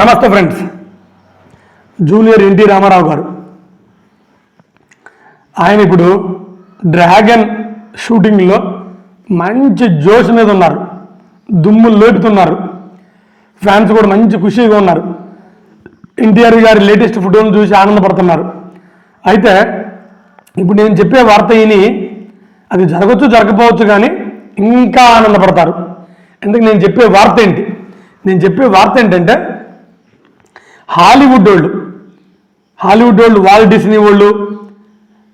నమస్తే friends. Junior NT Ramarao గారు. ఆయన ఇప్పుడు డ్రాగన్ షూటింగ్లో మంచి జోష్ మీద ఉన్నారు. దుమ్ము లేపుతున్నారు. ఫ్యాన్స్ కూడా మంచి ఖుషీగా ఉన్నారు. ఎన్టీఆర్ గారి లేటెస్ట్ ఫోటోను చూసి ఆనందపడుతున్నారు. అయితే ఇప్పుడు నేను చెప్పే వార్త విని అది జరగచ్చు జరగకపోవచ్చు కానీ ఇంకా ఆనందపడతారు. ఎందుకు నేను చెప్పే వార్త ఏంటి? నేను చెప్పే వార్త ఏంటంటే హాలీవుడ్ వాళ్ళు. హాలీవుడ్ వాళ్ళు వాల్ డిస్నీ వాళ్ళు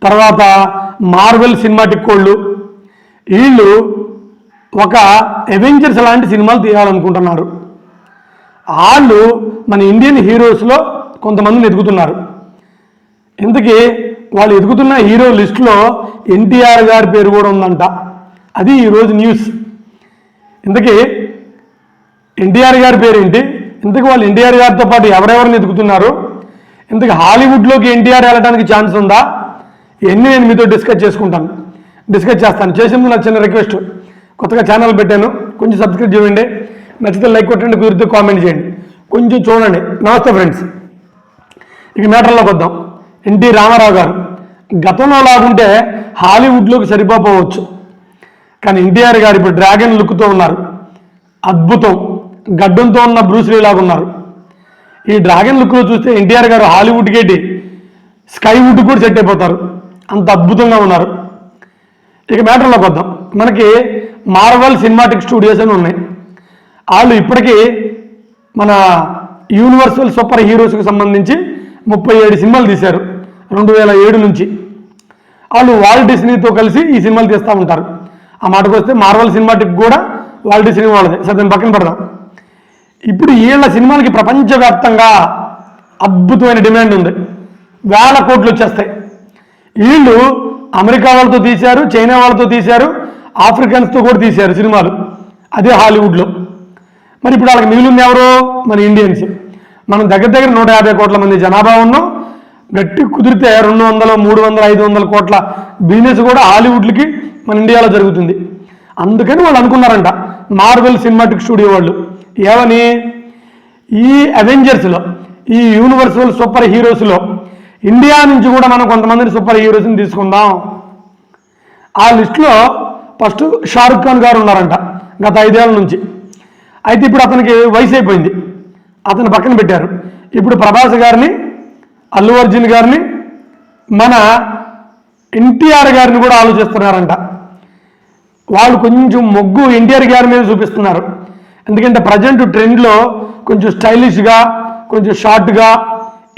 తర్వాత మార్వెల్ సినిమాటిక్ వాళ్ళు వీళ్ళు ఒక అవెంజర్స్ లాంటి సినిమాలు తీయాలనుకుంటున్నారు. వాళ్ళు మన ఇండియన్ హీరోస్లో కొంతమందిని ఎదుగుతున్నారు. ఇంతకీ వాళ్ళు ఎదుగుతున్న హీరో లిస్టులో ఎన్టీఆర్ గారి పేరు కూడా ఉందంట. అది ఈరోజు న్యూస్. ఇంతకీ ఎన్టీఆర్ గారి పేరు ఏంటి ఇంతకు వాళ్ళు ఎన్టీఆర్ గారితో పాటు ఎవరెవరిని ఎదుగుతున్నారు ఇంతకు హాలీవుడ్లోకి ఎన్టీఆర్ వెళ్ళడానికి ఛాన్స్ ఉందా? ఇవన్నీ నేను మీతో డిస్కస్ చేసుకుంటాను. డిస్కస్ చేస్తాను. చేసే నా చిన్న రిక్వెస్ట్. కొత్తగా ఛానల్ పెట్టాను. కొంచెం సబ్స్క్రైబ్ చేయండి. నచ్చితే లైక్ కొట్టండి కుదిరితే కామెంట్ చేయండి. కొంచెం చూడండి. నమస్తే ఫ్రెండ్స్. ఇక మ్యాటర్లోకి వద్దాం. ఎన్టీ రామారావు గారు. గతంలో లాగుంటే హాలీవుడ్లోకి సరిపోవచ్చు కానీ ఎన్టీఆర్ గారు ఇప్పుడు డ్రాగన్ లుక్తో ఉన్నారు. అద్భుతం. గడ్డంతో ఉన్న బ్రూస్లీ లాగా ఉన్నారు. ఈ డ్రాగన్ లుక్లో చూస్తే ఎన్టీఆర్ గారు హాలీవుడ్ గేటి స్కైవుడ్ కూడా సెట్ అయిపోతారు. అంత అద్భుతంగా ఉన్నారు. ఇక మ్యాటర్లోకి వద్దాం మనకి మార్వల్ సినిమాటిక్ స్టూడియోస్ అని ఉన్నాయి. వాళ్ళు ఇప్పటికీ మన యూనివర్సల్ సూపర్ హీరోస్కి సంబంధించి ముప్పై ఏడు సినిమాలు తీశారు. రెండు వేల ఏడు నుంచి. వాళ్ళు వాల్ డిస్నీతో కలిసి ఈ సినిమాలు తీస్తూ ఉంటారు. ఆ మాటకు వస్తే మార్వల్ సినిమాటిక్ కూడా వాల్ డిస్నీ వాళ్ళదే. సరే దాన్ని పక్కన పెడదాం. ఇప్పుడు వీళ్ళ సినిమాలకి ప్రపంచవ్యాప్తంగా అద్భుతమైన డిమాండ్ ఉంది. వేల కోట్లు వచ్చేస్తాయి. వీళ్ళు అమెరికా వాళ్ళతో తీశారు చైనా వాళ్ళతో తీశారు ఆఫ్రికన్స్తో కూడా తీశారు సినిమాలు. అదే హాలీవుడ్లో. మరి ఇప్పుడు వాళ్ళకి మిగిలింది ఎవరు? మన ఇండియన్స్. మనం దగ్గర దగ్గర నూట యాభై కోట్ల మంది జనాభా ఉన్నాం. గట్టి కుదిరితే రెండు వందల మూడు వందల ఐదు వందల కోట్ల బిజినెస్ కూడా హాలీవుడ్లకి మన ఇండియాలో జరుగుతుంది. అందుకని వాళ్ళు అనుకున్నారంట మార్వెల్ సినిమాటిక్ స్టూడియో వాళ్ళు. ఏమని? ఈ అవెంజర్స్లో ఈ యూనివర్సల్ సూపర్ హీరోస్లో ఇండియా నుంచి కూడా మనం కొంతమందిని సూపర్ హీరోస్ని తీసుకుందాం. ఆ లిస్టులో ఫస్ట్ షారుఖ్ ఖాన్ గారు ఉన్నారంట గత ఐదేళ్ళ నుంచి. అయితే ఇప్పుడు అతనికి వయసు అయిపోయింది. అతను పక్కన పెట్టారు. ఇప్పుడు ప్రభాస్ గారిని అల్లు అర్జున్ గారిని మన ఎన్టీఆర్ గారిని కూడా ఆలోచిస్తున్నారంట. వాళ్ళు కొంచెం మొగ్గు ఎన్టీఆర్ గారి మీద చూపిస్తున్నారు. ఎందుకంటే ప్రజెంట్ ట్రెండ్లో కొంచెం స్టైలిష్గా కొంచెం షార్ట్గా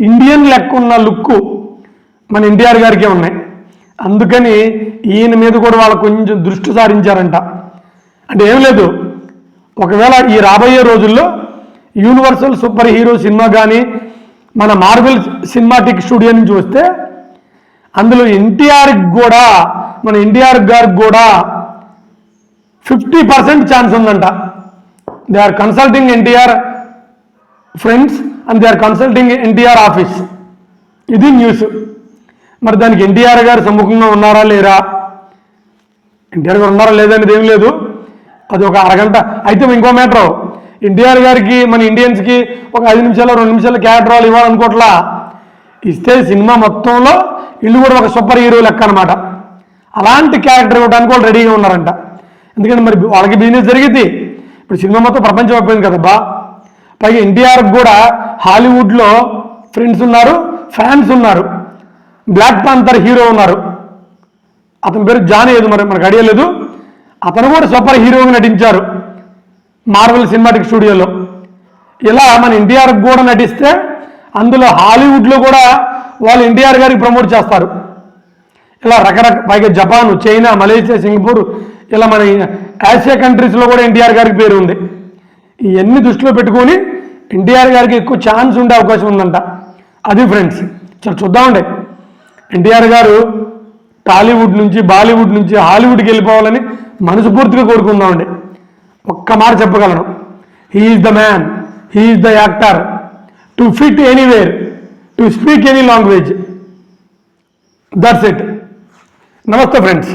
ఇండియన్ లెక్క ఉన్న లుక్ మన ఎన్టీఆర్ గారికే ఉన్నాయి. అందుకని ఈయన మీద కూడా వాళ్ళు కొంచెం దృష్టి సారించారంట. అంటే ఏం లేదు. ఒకవేళ ఈ రాబోయే రోజుల్లో యూనివర్సల్ సూపర్ హీరో సినిమా కానీ మన మార్వెల్ సినిమాటిక్ స్టూడియో నుంచి వస్తే అందులో ఎన్టీఆర్కి కూడా మన ఎన్టీఆర్ గారికి కూడా ఫిఫ్టీ పర్సెంట్ ఛాన్స్ ఉందంట. They are consulting NTR friends and they are consulting NTR office ఇది న్యూస్ మరి దానికి ఎన్టీఆర్ గారు సముఖంగా ఉన్నారా లేరా? ఎన్టీఆర్ గారు ఉన్నారా లేదనేది ఏం లేదు. అది ఒక అరగంట. అయితే ఇంకో మ్యాటర్ ఎన్టీఆర్ గారికి మన ఇండియన్స్కి ఒక ఐదు నిమిషాలు రెండు నిమిషాలు క్యారెక్టర్ వాళ్ళు ఇస్తే సినిమా మొత్తంలో ఇల్లు కూడా ఒక సూపర్ హీరో లెక్క అనమాట అలాంటి క్యారెక్టర్ ఇవ్వడానికి వాళ్ళు రెడీగా ఉన్నారంట. ఎందుకంటే మరి వాళ్ళకి బిజినెస్ జరిగింది. ఇప్పుడు సినిమా మొత్తం ప్రపంచం అయిపోయింది కదబ్బా పైగా ఎన్టీఆర్ కూడా హాలీవుడ్లో ఫ్రెండ్స్ ఉన్నారు ఫ్యాన్స్ ఉన్నారు. బ్లాక్ పాంతర్ హీరో ఉన్నారు. అతని పేరు జాన్ ఏది మరి? మనకు అడిగలేదు అతను కూడా సూపర్ హీరోగా నటించారు మార్వెల్ సినిమాటిక్ స్టూడియోలో. ఇలా మన ఎన్టీఆర్ కూడా నటిస్తే అందులో హాలీవుడ్లో కూడా వాళ్ళు ఎన్టీఆర్ గారికి ప్రమోట్ చేస్తారు. ఇలా రకరకాల పైగా జపాన్ చైనా మలేషియా సింగపూర్ ఇలా మన ఆసియా కంట్రీస్లో కూడా ఎన్టీఆర్ గారికి పేరు ఉంది. ఇవన్నీ దృష్టిలో పెట్టుకొని ఎన్టీఆర్ గారికి ఎక్కువ ఛాన్స్ ఉండే అవకాశం ఉందంట. అది ఫ్రెండ్స్ చాలా చూద్దామండి ఎన్టీఆర్ గారు టాలీవుడ్ నుంచి బాలీవుడ్ నుంచి హాలీవుడ్కి వెళ్ళిపోవాలని మనస్ఫూర్తిగా కోరుకుందామండి ఒక్క మాట చెప్పగలను. He's the man he's the actor to fit anywhere to speak any language that's it నమస్తే ఫ్రెండ్స్